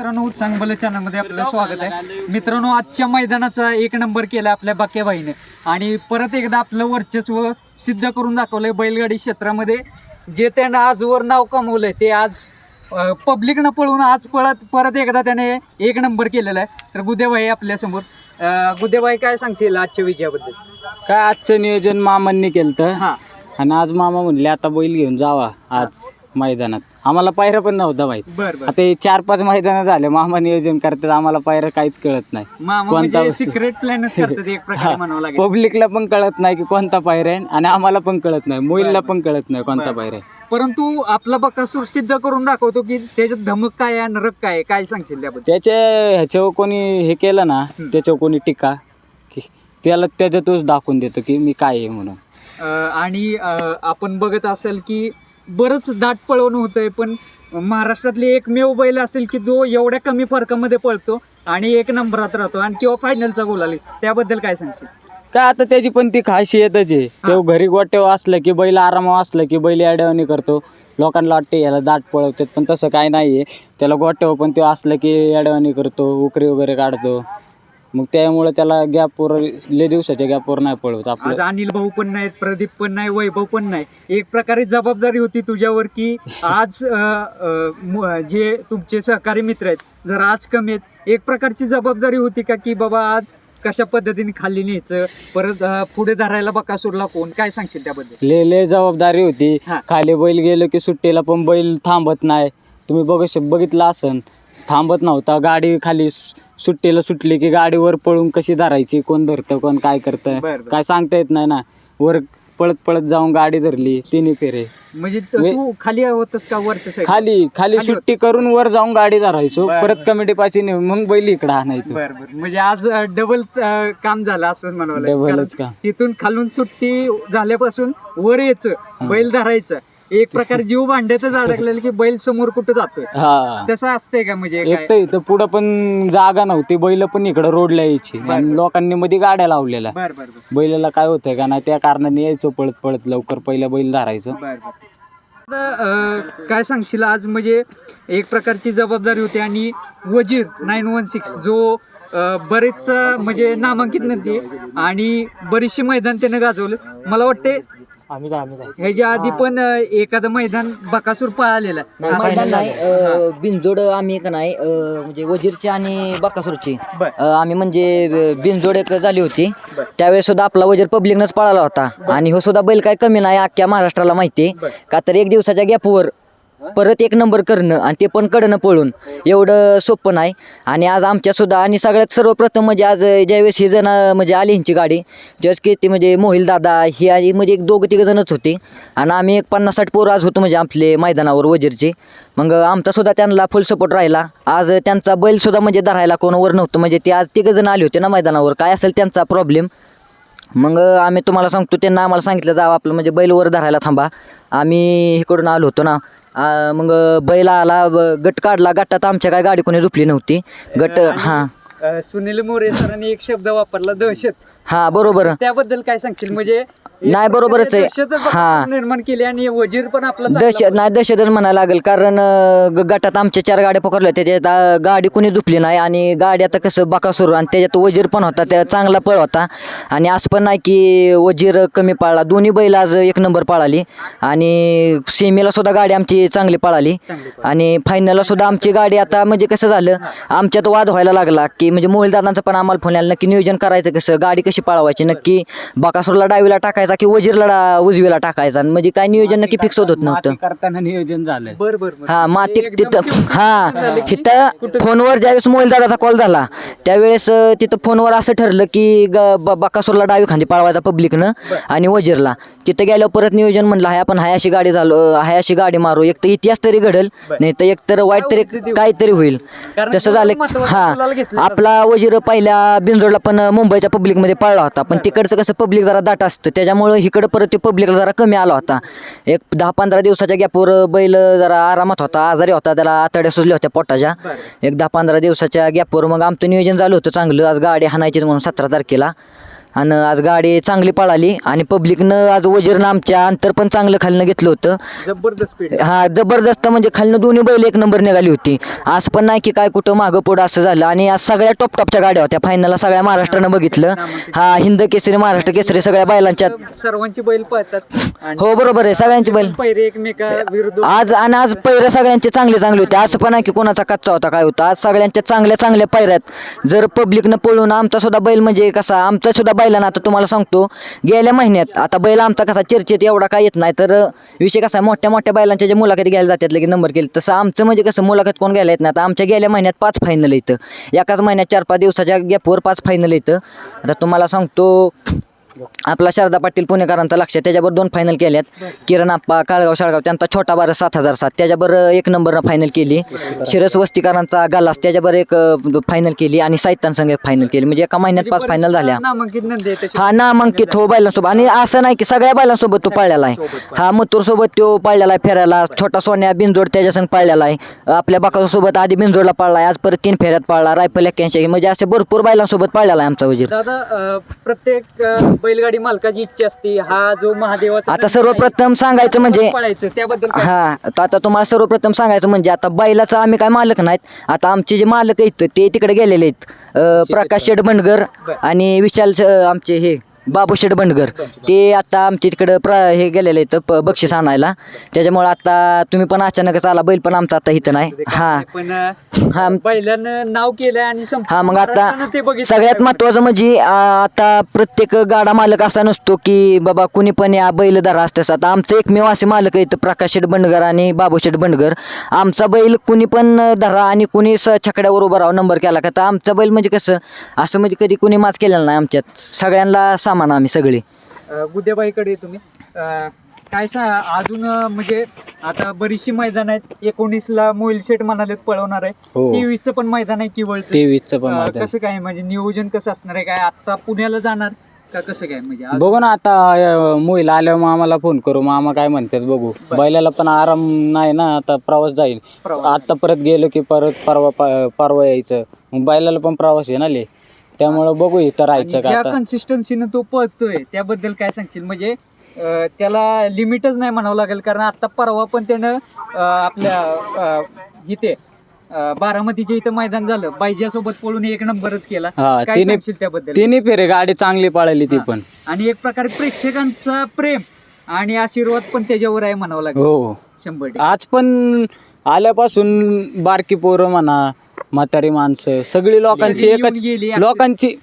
मित्रांनो चांगलं चॅनलमध्ये आपलं स्वागत आहे. मित्रांनो आजच्या मैदानाचा एक नंबर केला आपल्या बाक्याबाईने आणि परत एकदा आपलं वर्चस्व सिद्ध करून दाखवलंय बैलगाडी क्षेत्रामध्ये. जे त्यानं आजवर नाव कमवलंय ते आज पब्लिकनं पळून आज पळत परत एकदा त्याने एक नंबर केलेला आहे. तर गुदेबाई आपल्यासमोर गुदेबाई काय सांगतील आजच्या विजयाबद्दल? काय आजचं नियोजन मामांनी केलं तर हां. आणि आज मामा म्हणले आता बैल घेऊन जावा आज मैदानात. आम्हाला पायऱ्या पण नव्हता माहीत. बर बर. आता हे चार पाच मैदानं झाले मामा नियोजन करतात आम्हाला पायऱ्या काहीच कळत नाही. मामा कोणता म्हणजे वस्तू? सिक्रेट प्लॅनच करतात एक प्रकारे म्हणावं लागेल. पब्लिकला पण कळत नाही की कोणता पायऱ्या आहे आणि आम्हाला पण कळत नाही. मोईलला पण कळत नाही कोणता पायऱ्या आहे. परंतु आपला बकासूर सिद्ध करून दाखवतो की त्याच्यात धमक काय आहे नरक काय आहे काय सांगशील त्याबद्दल? त्याच्या ह्याच्यावर कोणी हे केलं ना त्याच्यावर कोणी टीका की त्याला त्याच्यातच दाखवून देतो की मी काय आहे म्हणून. अं, आणि अं, आपण बघत असेल की बरंच दाट पळवणं होतंय पण महाराष्ट्रातली एकमेव बैल असेल की जो एवढ्या कमी फरकामध्ये पळतो आणि एक नंबरात राहतो आणि किंवा फायनलचा गोल आले त्याबद्दल काय सांगशील? काय आता त्याची पण ती खासियतच आहे. तो घरी गोट्यावर असलं की बैल आरामावर असलं की बैल अडवणी करतो. लोकांना वाटते याला दाट पळवतात पण तसं काय नाही आहे त्याला गोट्यावर पण तो असलं की अडवणी करतो उकरी वगैरे काढतो. मग त्यामुळे त्याला गॅपवर लय दिवसाच्या गॅपवर नाही पळवत आज आपलं अनिल भाऊ पण नाहीत प्रदीप पण नाही वैभव पण नाही. एक प्रकारे जबाबदारी होती तुझ्यावर की आज अं, अं, मु- जे तुमचे सहकारी मित्र आहेत जर आज कमी आहेत. एक प्रकारची जबाबदारी होती का की बाबा आज कशा पद्धतीने खाली न्यायचं परत अं, पुढे धरायला बकासूरला कोण? काय सांगशील त्याबद्दल? लय लय जबाबदारी होती. हा. खाली बैल गेलो की सुट्टीला पण बैल थांबत नाही. तुम्ही बघू शक बघितलं असन. थांबत नव्हता गाडी खाली सु- सुट्टीला सुटली की गाडीवर पळून कशी धरायची? कोण धरतं कोण काय करतं. काय सांगता येत नाही ना. वर पळत पळत जाऊन गाडी धरली तिन्ही फेरे. म्हणजे त- खाली होतस का वरच्या साईड खाली खाली सुट्टी करून वर जाऊन गाडी धरायचो. परत कमिटी पाशी नेऊन मग बैल इकडं आणायचो. म्हणजे आज डबल काम झालं असं म्हणावं. Doubleच कारण काम. तिथून खालून सुट्टी झाल्यापासून वर यायचं बैल धरायचं. एक प्रकार जीव भांड्यातच अडकलेलं की बैल समोर कुठं जातोय. हा. तसं असतंय का म्हणजे एक काय? तर इथं पुढं पण जागा नव्हती बैल पण इकडं रोडला यायची. आणि लोकांनी मध्ये गाड्या लावलेल्या. बर बर बर. बैलाला काय होतंय का नाही त्या कारणाने यायचो पळत पळत लवकर पहिला बैल धरायचो. बर बर. आता, अं, काय सांगशील आज म्हणजे एक प्रकारची जबाबदारी होती आणि वजीर नाईन वन सिक्स जो अं, बरेच अं, म्हणजे नामांकित नदी आणि बरीचशी मैदान त्यानं गाजवलं. मला वाटते ह्याच्या आधी पण अं, एखादं मैदान बकासूर पळालेलं. आहे. मैदान नाही अं, बिनजोड आम्ही का नाही अं, म्हणजे वजीरची आणि बकासूरची. बर. अं, आम्ही म्हणजे अं, बिनजोड एक झाली होती. त्यावेळेस सुद्धा आपला वजीर पब्लिकनंच पळाला होता. आणि हो सुद्धा बैल काय कमी नाही अख्ख्या महाराष्ट्राला माहिती आहे. का तर एक दिवसाच्या गॅपवर परत एक नंबर करणं आणि ते पण कडनं पळून. एवढं सोपं नाही. आणि आज आमच्यासुद्धा आणि सगळ्यात सर्वप्रथम म्हणजे आज ज्यावेळेस ही जण म्हणजे आली ह्यांची गाडी ज्यावेळेस की ती म्हणजे मोहिल दादा ही आणि म्हणजे एक दोघं तिघं जणच होते. आणि आम्ही एक पन्नास साठ पोरं आज होतो म्हणजे आपले मैदानावर वजीरचे. मग आमचासुद्धा त्यांना फुल सपोर्ट राहिला. आज त्यांचा बैलसुद्धा म्हणजे धरायला कोणावर नव्हतं. म्हणजे ते आज तिघं जण आले होते ना मैदानावर. काय असेल त्यांचा प्रॉब्लेम मग आम्ही तुम्हाला सांगतो त्यांना आम्हाला सांगितलं जावं आपलं म्हणजे बैलवर धरायला थांबा. आम्ही इकडून आलो होतो ना. आ, मग बैल आला ब- गट काढला गटात आमच्या काय गाडी कोणी झुपली नव्हती. गट हां. अं, सुनील मोरे सरांनी एक शब्द वापरला दहशत. हां बरोबर. त्याबद्दल काय सांगशील? म्हणजे नाही, बरोबरच आहे. दहशतच हा. निर्माण केली आणि वजीर पण आपला चांगला दहशत नाही दहशतच म्हणायला लागेल. कारण अं, ग- गटात आमच्या चार गाड्या पकडल्या होत्या. त्याच्यात अं, गाडी कुणी झुपली नाही आणि गाडी आता कसं बकासूर आणि त्याच्यात वजीर पण होता. त्या चांगला पळ होता. आणि असं पण नाही की वजीर कमी पळाला. दोन्ही बैल आज एक नंबर पळाली. आणि सेमीला सुद्धा गाडी आमची चांगली पळाली. आणि फायनलला सुद्धा आमची गाडी आता म्हणजे कसं झालं आमच्यात वाद व्हायला लागला की म्हणजे मोहिल दादांचं पण आम्हाला फोन आला नक्की नियोजन करायचं कसं गाडी कशी पळवायची नक्की बकासूरला डावीला टाकायचा की वजीरला डा- उजवीला टाकायचा आणि म्हणजे काय नियोजन नक्की फिक्स होत नव्हतं. करताना नियोजन बर बर बर. हा माती तिथं हा झालं तिथं फोनवर ज्यावेळेस मोबाईल दादाचा कॉल झाला त्यावेळेस तिथं फोनवर असं ठरलं की ग- ब- बकासूरला डावी खांदी पळवायचा पब्लिकनं आणि वजीरला. तिथं गेल्यावर परत नियोजन म्हणलं हाय आपण हाय अशी गाडी झालो हाय अशी गाडी मारू. एक तर इतिहास तरी घडल नाही तर एक तर वाईट तरी काहीतरी होईल. तसं झालं हा आपला वजीर पहिल्या बिंजोडला पण मुंबईच्या पब्लिकमध्ये पळला होता. पण तिकडचं कसं पब्लिक जरा दाट असतं त्याच्यामुळं इकडं परत ते पब्लिकला जरा कमी आला होता. एक दहा पंधरा दिवसाच्या गॅपवर बैल जरा आरामात होता आजारी होता त्याला आतड्या सुजल्या होत्या पोटाच्या. एक दहा पंधरा दिवसाच्या गॅपवर मग आमचं नियोजन झालं होतं चांगलं. आज गाडी हाणायचीच म्हणून सतरा तारखेला. आणि आज गाडी चांगली पळाली आणि पब्लिकनं आज वजीरनं आमच्या अंतर पण चांगलं खालनं घेतलं होतं. जबरदस्त हा जबरदस्त म्हणजे खालनं दोन्ही बैल एक नंबर निघाली होती. आज पण नाही की काय कुठं मागं पुढं असं झालं. आणि आज सगळ्या टॉप टॉपच्या गाड्या होत्या. फायनलला सगळ्या महाराष्ट्रानं बघितलं. हा हिंद केसरी महाराष्ट्र केसरी सगळ्या बैलांच्या. सर्वांची बैल पळतात. आणि हो बरोबर आहे. सगळ्यांची बैल. पहिरे एकमेका विरुद्ध आज आणि आज पैर सगळ्यांचे चांगले चांगले होते. असं पण आहे की कोणाचा कच्चा होता काय होता. आज सगळ्यांच्या चांगल्या चांगल्या पैऱ्यात जर पब्लिकनं पळून आमचा सुद्धा बैल म्हणजे कसा आमचा सुद्धा बैलांना आता तुम्हाला सांगतो गेल्या महिन्यात आता बैल आमचा कसा चर्चेत एवढा काय येत नाही तर विषय कसा आहे, मोठ्या मोठ्या बैलांच्या ज्या मुलाखती घ्यायला जातात की नंबर केले. तसं आमचं म्हणजे कसं मुलाखत कोण घ्यायला येत नाही. आता आमच्या गेल्या महिन्यात पाच फायनल येतं एकाच महिन्यात चार पाच दिवसाच्या गॅपवर पाच फायनल येतं आता तुम्हाला सांगतो आपला शारदा पाटील पुणेकरांचा लक्ष. त्याच्यावर दोन फायनल केल्यात. किरण आप्पा काळगाव शाळगाव त्यांचा छोटा बारा सात हजार सात. त्याच्यावर एक नंबरनं फायनल केली. शिरस वस्तीकरांचा गालास त्याच्यावर एक फायनल केली आणि साहित्यान संघ एक फायनल केली. म्हणजे एका महिन्यात पाच फायनल झाल्या. हा नामांकित हो बैलांसोबत. आणि असं नाही की सगळ्या बैलांसोबत तो पाळलेला आहे. हा मथुर सोबत तो पाळलेला आहे फेरायला छोटा सोन्या बिनजोड त्याच्या संग पाळलेला आहे. आपल्या बाकासोबत आधी बिनजोडला पाळला आहे आज परत तीन फेऱ्यात पाळला. रायफल एक्क्याऐंशी. म्हणजे असे भरपूर बैलांसोबत पाळलेला आहे आमचा वजीर प्रत्येक बैलगाडी मालकाची इच्छा असते हा जो महादेवाचा आता सर्वप्रथम सांगायचं म्हणजे पळायचं त्याबद्दल काय? हा तर आता तुम्हाला सर्वप्रथम सांगायचं म्हणजे आता बैलाचं आम्ही काय मालक नाहीत आता आमचे जे मालक आहेत ते तिकडे गेलेले आहेत. अं, प्रकाश शेठ बंडगर आणि विशाल स- आमचे हे बाबू शेठ बंडगर ते आता आमच्या तिकडं प्र हे गेलेले आहेत प- बक्षीस आणायला. त्याच्यामुळे आता तुम्ही पण अचानकच आला बैल पण आमचा आता इथं नाही. हा. पण अं, हा नाव केलंय आणि संपूर्ण हा मग महाराष्ट्रानं ते आता बघितलं. सगळ्यात महत्वाचं म्हणजे आ, आता प्रत्येक गाडा मालक असा नसतो की बाबा कुणी पण या बैल धरा असतं आता आमचं एकमेव असे मालक आहेत प्रकाश शेठ बंडगर आणि बाबू शेठ बंडगर. आमचा बैल कुणी पण धरा आणि कुणी स छकड्यावर उभा राहून नंबर केला का तर आमचा बैल म्हणजे कसं असं म्हणजे कधी कुणी माच केलेला नाही आमच्यात. सगळ्यांना सामान आम्ही सगळे. अं, गुदेबाईकडे तुम्ही. अं, काय सा अजून म्हणजे आता बरीचशी मैदान आहेत. एकोणीस ला मोईल शेट म्हणाले पळवणार आहे. हो. तेवीस पण मैदान आहे किवळचं तेवीसचं पण अं, मैदान. कसं काय म्हणजे नियोजन कसं असणार आहे? काय आता पुण्याला जाणार का कसं काय म्हणजे आज- बघू ना आता मोईल आल्यावर मामाला फोन करू. मामा काय म्हणतात बघू. बैलाला पण आराम नाही ना आता प्रवास जाईल. प्रवास आता परत गेलो की परत परवा प- परवा यायचं. मग बैलाला पण प्रवास आहे ना ले त्यामुळं बघू इथं राहायचं आणि का ज्या आता. कन्सिस्टन्सीनं तो पळतोय त्याबद्दल काय सांगशील? म्हणजे त्याला लिमिटच नाही म्हणावं लागेल कारण आता परवा पण त्यानं आपल्या इथे बारामतीच्या इथं मैदान झालं. बायजासोबत पळून एक नंबरच केला. हा काय तिने सांगशील त्याबद्दल? तिन्ही फेरे गाडी चांगली पळाली ती पण. आणि एक प्रकारे प्रेक्षकांचा प्रेम आणि आशीर्वाद पण त्याच्यावर आहे म्हणावं लागेल. हो. शंभर टक्के. आज पण आल्यापासून बारकी पोरं म्हणा म्हातारी माणसं सगळी लोकांची एकच. लोकांची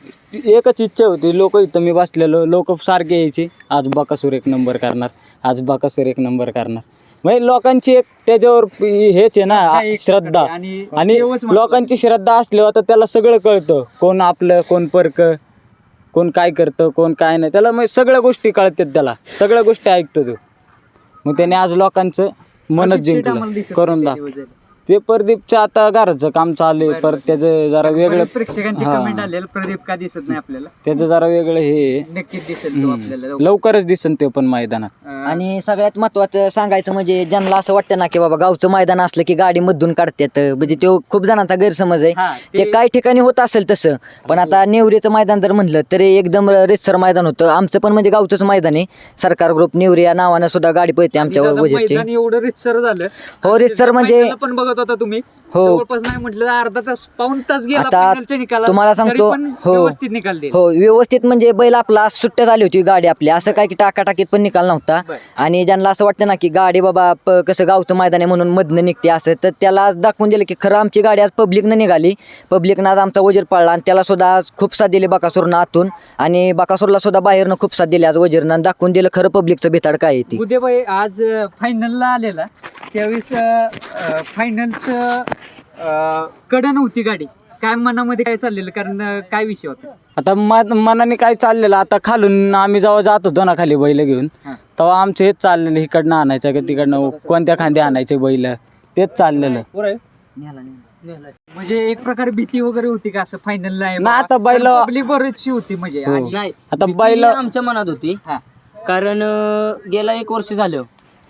एकच इच्छा होती लोक इथं मी बसलेलो लोक सारखे यायचे आज बकासूर एक नंबर करणार आज बकासूर एक नंबर करणार. म्हणजे लोकांची एक त्याच्यावर हेच आहे ना श्रद्धा. आणि. लोकांची श्रद्धा असल्यावर तर त्याला सगळं कळतं कोण आपलं कोण परक कोण काय करतं कोण काय नाही. त्याला मग सगळ्या गोष्टी कळतात त्याला सगळ्या गोष्टी ऐकतो तो. मग त्याने आज लोकांचं मनच जिंकलं करून नाही ते प्रदीपचं आता घराचं काम चालू आहे. परत त्याचं जरा वेगळं प्रेक्षकांची हा. कमेंट आलेलं प्रदीप का दिसत नाही आपल्याला? त्याचं जरा वेगळं हे आहे. नक्कीच दिसेल तो आपल्याला लवकरच दिसन ते पण मैदानात. अं, आणि सगळ्यात महत्वाचं सांगायचं म्हणजे ज्यांना असं वाटतं ना की बाबा गावचं मैदान असलं की गाडी मधून काढतात. म्हणजे तो खूप जणांचा गैरसमज आहे. ते काही ठिकाणी होत असेल तसं पण आता नेवरीचं मैदान जर म्हणलं तरी एकदम रेसर मैदान होतं. आमचं पण म्हणजे गावचंच मैदान आहे. सरकार ग्रुप नेवरी या नावानं सुद्धा गाडी पळते आमच्या दादा, बजेटची मैदान एवढं रितसर झालं. हो, रितसर म्हणजे- पण बघत होता तुम्ही? हो. जवळपास नाही म्हटलं अर्धा तास पाऊन तास गेला आता फायनलच्या निकालात. तुम्हाला तरी सांगतो, पण हो. व्यवस्थित निकाल दिले. हो व्यवस्थित म्हणजे बैल आपला सुट्ट्या झाली होती गाडी आपली. असं काय की टाकाटाकीत पण निकाल नव्हता. बरं. आणि ज्यांना असं वाटतं ना की गाडी बाबा प- कसं गावचं मैदान आहे म्हणून मधनं निघते असं तर त्याला आज दाखवून दिलं की खरं आमची गाडी आज पब्लिकनं निघाली. पब्लिकनं आज आमचा वजीर पाळला आणि त्याला सुद्धा आज खूप साथ दिली बाकासूरनं आतून. आणि बाकासूरला सुद्धा बाहेरनं खूप साथ दिली आज वजीरनं. आणि दाखवून दिलं खरं पब्लिकचं भिताड काय आहे ती. उद्याबाई आज फायनलला आलेला. त्यावेळेस फायनलचं कडं नव्हती गाडी. काय मनामध्ये काय चाललेलं? कारण अं, काय विषय होता? आता मन मनाने काय चाललेलं? आता खालून आम्ही जेव्हा जात होतो ना खाली बैल घेऊन हा. तेव्हा आमचं हेच चाललेलं इकडनं आणायचं का तिकडनं कोणत्या खांदे आणायचे बैल? तेच चाललेलं. म्हणजे एक प्रकारे भीती वगैरे होती का असं फायनलला आहे ना आता बैल पब्लिक बरीचशी होती म्हणजे. हो. आणि नाही आता बैल आमच्या मनात होती. हा. कारण अं, गेला एक वर्ष झालं.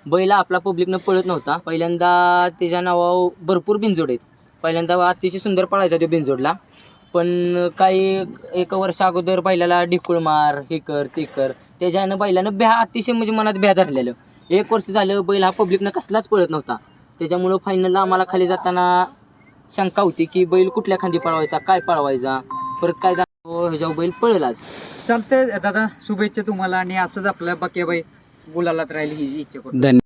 बैल आपला पब्लिकनं पळत नव्हता. पहिल्यांदा त्याच्या नावावर भरपूर बिंजोड आहेत. पहिल्यांदा अतिशय सुंदर पळायचा तो बिंजोडला पण काही एक वर्ष अगोदर बैलाला ढिकूळ मार हे कर ते कर. त्याच्यानं बैलानं भ्या अतिशय म्हणजे मनात भ्या धरलेलं. एक वर्ष झालं बैल हा पब्लिकनं कसलाच पळत नव्हता. त्याच्यामुळं फायनलला आम्हाला खाली जाताना शंका होती की बैल कुठल्या खांदी पळवायचा काय पळवायचा? परत काय झालं? ह्याच्यावर बैल पळलाच. चालतंय दादा शुभेच्छा तुम्हाला आणि असंच आपल्या बाई. गुलालात राहील ही इच्छा करतो. धन्यवाद